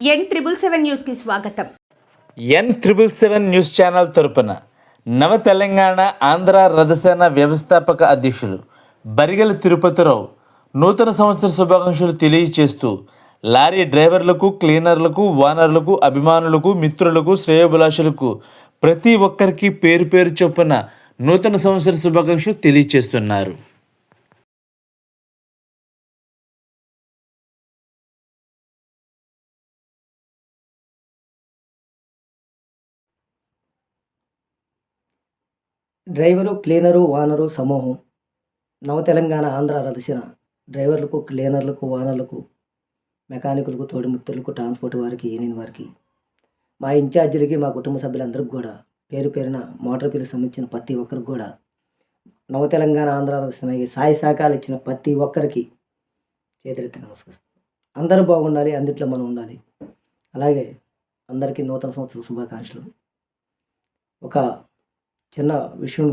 ఎన్ triple seven న్యూస్కి స్వాగతం. N triple seven news channel తరపున నవ తెలంగాణ ఆంధ్ర రథసేన వ్యవస్థాపక అధ్యక్షులు బరిగల తిరుపతిరావు నూతన సంవత్సర శుభాకాంక్షలు తెలియచేస్తూ లారీ డ్రైవర్లకు క్లీనర్లకు వానర్లకు అభిమానులకు మిత్రులకు శ్రేయోభిలాషులకు ప్రతి ఒక్కరికి పేరు పేరు చొప్పున నూతన సంవత్సర శుభాకాంక్షలు తెలియచేస్తున్నారు. డ్రైవరు క్లీనరు వానరు సమూహం. నవ తెలంగాణ ఆంధ్ర రదసిన డ్రైవర్లకు క్లీనర్లకు వానర్లకు మెకానికులకు తోడిముత్తులకు ట్రాన్స్పోర్ట్ వారికి యూనియన్ వారికి మా ఇన్ఛార్జీలకి మా కుటుంబ సభ్యులందరికీ కూడా పేరు పేరున మోటార్ పిల్లకి సంబంధించిన ప్రతి ఒక్కరికి కూడా నవ తెలంగాణ ఆంధ్ర రదసిన ఈ సాయి శాఖలు ఇచ్చిన ప్రతి ఒక్కరికి చేతులెత్తి నమస్కరిస్తాం అందరూ బాగుండాలి అందుట్లో మనం ఉండాలి. అలాగే అందరికీ నూతన సంవత్సర శుభాకాంక్షలు. ఒక చిన్న విషయం.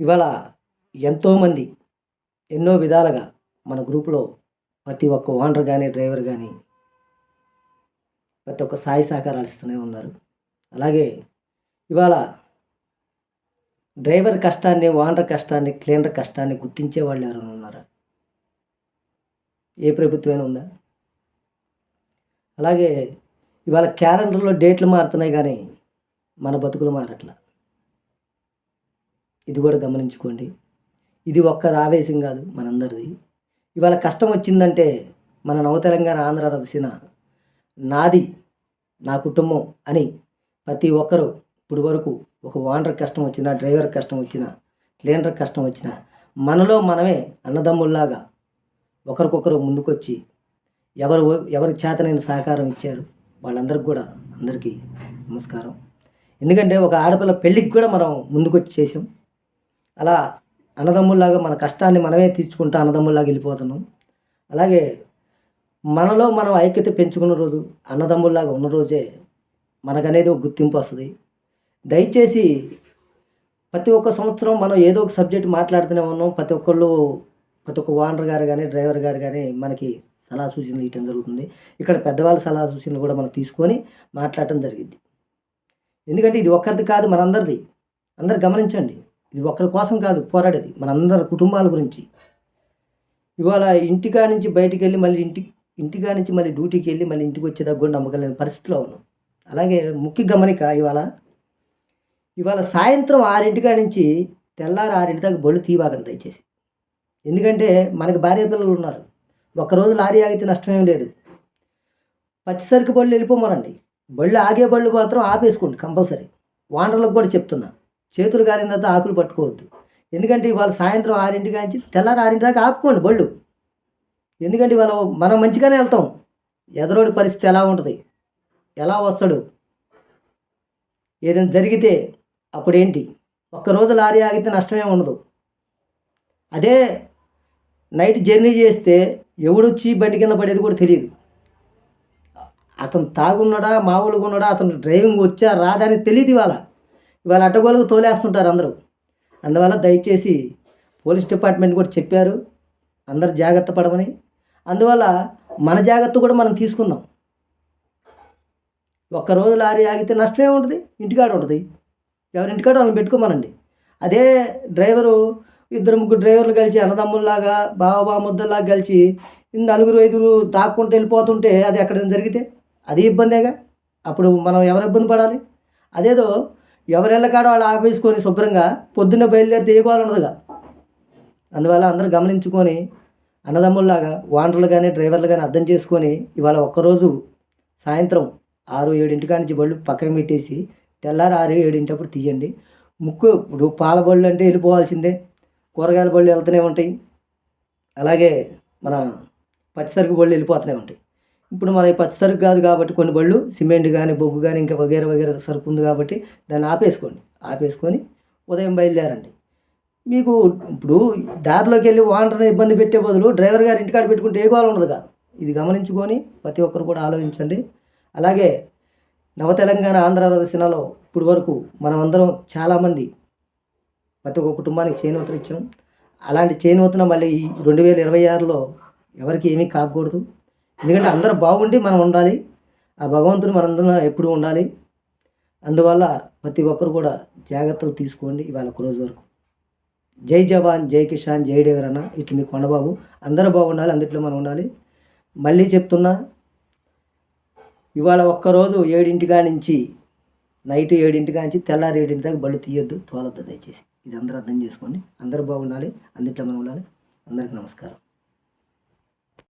ఇవాళ ఎంతోమంది ఎన్నో విధాలుగా మన గ్రూపులో ప్రతి ఒక్క ఓనర్ కానీ డ్రైవర్ కానీ ప్రతి ఒక్క సాయి సహకారాలు ఇస్తూనే ఉన్నారు. అలాగే ఇవాళ డ్రైవర్ కష్టాన్ని ఓనర్ కష్టాన్ని క్లీనర్ కష్టాన్ని గుర్తించే వాళ్ళు ఎవరైనా ఉన్నారా? ఏ ప్రభుత్వమైనా ఉందా? అలాగే ఇవాళ క్యాలెండర్లో డేట్లు మారుతున్నాయి కానీ మన బతుకులు మారట్లా. ఇది కూడా గమనించుకోండి. ఇది ఒక్క ఆవేశం కాదు మనందరిది. ఇవాళ కష్టం వచ్చిందంటే మన నవతెలంగాణ ఆంధ్ర రసిన నాది నా కుటుంబం అని ప్రతి ఒక్కరూ ఇప్పుడు వరకు ఒక ఓనర్ కష్టం వచ్చినా డ్రైవర్ కష్టం వచ్చినా క్లీనర్ కష్టం వచ్చినా మనలో మనమే అన్నదమ్ముల్లాగా ఒకరికొకరు ముందుకొచ్చి ఎవరు ఎవరి చేతనైన సహకారం ఇచ్చారు వాళ్ళందరికీ కూడా అందరికీ నమస్కారం. ఎందుకంటే ఒక ఆడపిల్ల పెళ్ళికి కూడా మనం ముందుకొచ్చి చేసాం అలా అన్నదమ్ముల్లాగా మన కష్టాన్ని మనమే తీర్చుకుంటూ అన్నదమ్ముల్లాగా వెళ్ళిపోతున్నాం. అలాగే మనలో మనం ఐక్యత పెంచుకున్న రోజు అన్నదమ్ముల్లాగా ఉన్న రోజే మనకనేది ఒక గుర్తింపు వస్తుంది. దయచేసి ప్రతి ఒక్క సంవత్సరం మనం ఏదో ఒక సబ్జెక్ట్ మాట్లాడుతూనే ఉన్నాం. ప్రతి ఒక్కళ్ళు ప్రతి ఒక్క ఓనర్ గారు కానీ డ్రైవర్ గారు కానీ మనకి సలహా సూచనలు ఇవ్వడం జరుగుతుంది. ఇక్కడ పెద్దవాళ్ళ సలహా సూచనలు కూడా మనం తీసుకొని మాట్లాడటం జరిగింది. ఎందుకంటే ఇది ఒక్కరిది కాదు మనందరిది. అందరు గమనించండి. ఇది ఒక్కరి కోసం కాదు పోరాడేది. మనందరి కుటుంబాల గురించి. ఇవాళ ఇంటికా నుంచి బయటికి వెళ్ళి మళ్ళీ ఇంటి ఇంటికా నుంచి మళ్ళీ డ్యూటీకి వెళ్ళి మళ్ళీ ఇంటికి వచ్చే కూడా నమ్మకలేని పరిస్థితిలో ఉన్నాం. అలాగే ముఖ్య గమనిక ఇవాళ ఇవాళ సాయంత్రం ఆరింటికా నుంచి తెల్లారి ఆరింటి దాకా బళ్ళు తీవాకండి దయచేసి. ఎందుకంటే మనకి భార్య పిల్లలు ఉన్నారు. ఒక్కరోజు లారీ ఆగితే నష్టమేం లేదు. పచ్చిసరికి బళ్ళు వెళ్ళిపోమనండి. బళ్ళు ఆగే బళ్ళు మాత్రం ఆపేసుకోండి కంపల్సరీ. వాండర్లకు కూడా చెప్తున్నా. చేతులు గారిన తర్వాత ఆకులు పట్టుకోవద్దు. ఎందుకంటే ఇవాళ సాయంత్రం ఆరింటి నుంచి తెల్లారి ఆరింటి దాకా ఆపుకోండి బళ్ళు. ఎందుకంటే ఇవాళ మనం మంచిగానే వెళ్తాం. ఎదరోడి పరిస్థితి ఎలా ఉంటుంది? ఎలా వస్తాడు? ఏదైనా జరిగితే అప్పుడేంటి? ఒక్కరోజు లారీ ఆగితే నష్టమే ఉండదు. అదే నైట్ జర్నీ చేస్తే ఎవడొచ్చి బండి కింద పడేది కూడా తెలియదు. అతను తాగున్నాడా? మామూలుగా ఉన్నాడా? అతను డ్రైవింగ్ వచ్చా? రాదా? అని తెలియదు ఇవాళ. ఇవాళ అడ్డగోలుగా తోలేస్తుంటారు అందరూ. అందువల్ల దయచేసి పోలీస్ డిపార్ట్మెంట్ కూడా చెప్పారు. అందరు జాగ్రత్త పడమని. అందువల్ల మన జాగ్రత్త కూడా మనం తీసుకుందాం. ఒక్కరోజు లారీ ఆగితే నష్టమే ఉంటుంది ఇంటికాడ ఉంటుంది. ఎవరి ఇంటికాడ వాళ్ళని పెట్టుకోమనండి. అదే డ్రైవరు ఇద్దరు ముగ్గురు డ్రైవర్లు కలిసి అన్నదమ్ముల్లాగా బావ ముద్దల్లాగా కలిసి నలుగురు ఐదుగురు దాక్కుంటూ వెళ్ళిపోతుంటే అది ఎక్కడైనా జరిగితే అది ఇబ్బందేగా. అప్పుడు మనం ఎవరు ఇబ్బంది పడాలి? అదేదో ఎవరెళ్ళకాడో వాళ్ళు ఆపేసుకొని శుభ్రంగా పొద్దున్న బయలుదేరితే ఏ ఉండదుగా? అందువల్ల అందరూ గమనించుకొని అన్నదమ్ముల్లాగా ఓనర్లు కానీ డ్రైవర్లు కానీ అర్థం చేసుకొని ఇవాళ ఒక్కరోజు సాయంత్రం ఆరు ఏడింటి నుంచి బళ్ళు పక్కన పెట్టేసి తెల్లారి ఆరు ఏడింటప్పుడు తీయండి. ముక్కు ఇప్పుడు పాల బళ్ళు అంటే వెళ్ళిపోవాల్సిందే. కూరగాయల బళ్ళు వెళ్తూనే ఉంటాయి. అలాగే మన పచ్చిసరుకు బళ్ళు వెళ్ళిపోతూనే ఉంటాయి. ఇప్పుడు మన ఈ పచ్చిసరుకు కాదు కాబట్టి కొన్ని బళ్ళు సిమెంట్ కానీ బొగ్గు కానీ ఇంకా వగేర వగేర సరుకు ఉంది కాబట్టి దాన్ని ఆపేసుకోండి. ఆపేసుకొని ఉదయం బయలుదేరండి. మీకు ఇప్పుడు దారిలోకి వెళ్ళి ఓనర్ని ఇబ్బంది పెట్టే బదులు డ్రైవర్ గారు ఇంటికాడ పెట్టుకుంటే ఏ ఉండదు ఉండదుగా ఇది గమనించుకొని ప్రతి ఒక్కరు కూడా ఆలోచించండి. అలాగే నవ తెలంగాణ ఆంధ్ర రదసినలో ఇప్పుడు వరకు మనమందరం చాలామంది ప్రతి ఒక్క కుటుంబానికి చేనూతన ఇచ్చాం అలాంటి చేనూతన మళ్ళీ ఈ రెండు వేల ఇరవై ఆరులో ఎవరికి ఏమీ కాకూడదు. ఎందుకంటే అందరూ బాగుండి మనం ఉండాలి. ఆ భగవంతుడు మనందరం ఎప్పుడూ ఉండాలి. అందువల్ల ప్రతి ఒక్కరు కూడా జాగ్రత్తలు తీసుకోండి ఇవాళ ఒక రోజు వరకు. జై జవాన్ జై కిషాన్ జై డేవర్ అన్న ఇట్లు మీ కొండబాబు. అందరూ బాగుండాలి అందుట్లో మనం ఉండాలి. మళ్ళీ చెప్తున్నా ఇవాళ ఒక్కరోజు ఏడింటిగా నుంచి నైట్ ఏడింటిగా నుంచి తెల్లారి ఏడింటి దాకా బళ్ళు తీయొద్దు తోలొద్దు దయచేసి. ఇది అందరూ అర్థం చేసుకోండి. అందరూ బాగుండాలి అందుట్లో మనం ఉండాలి. అందరికీ నమస్కారం.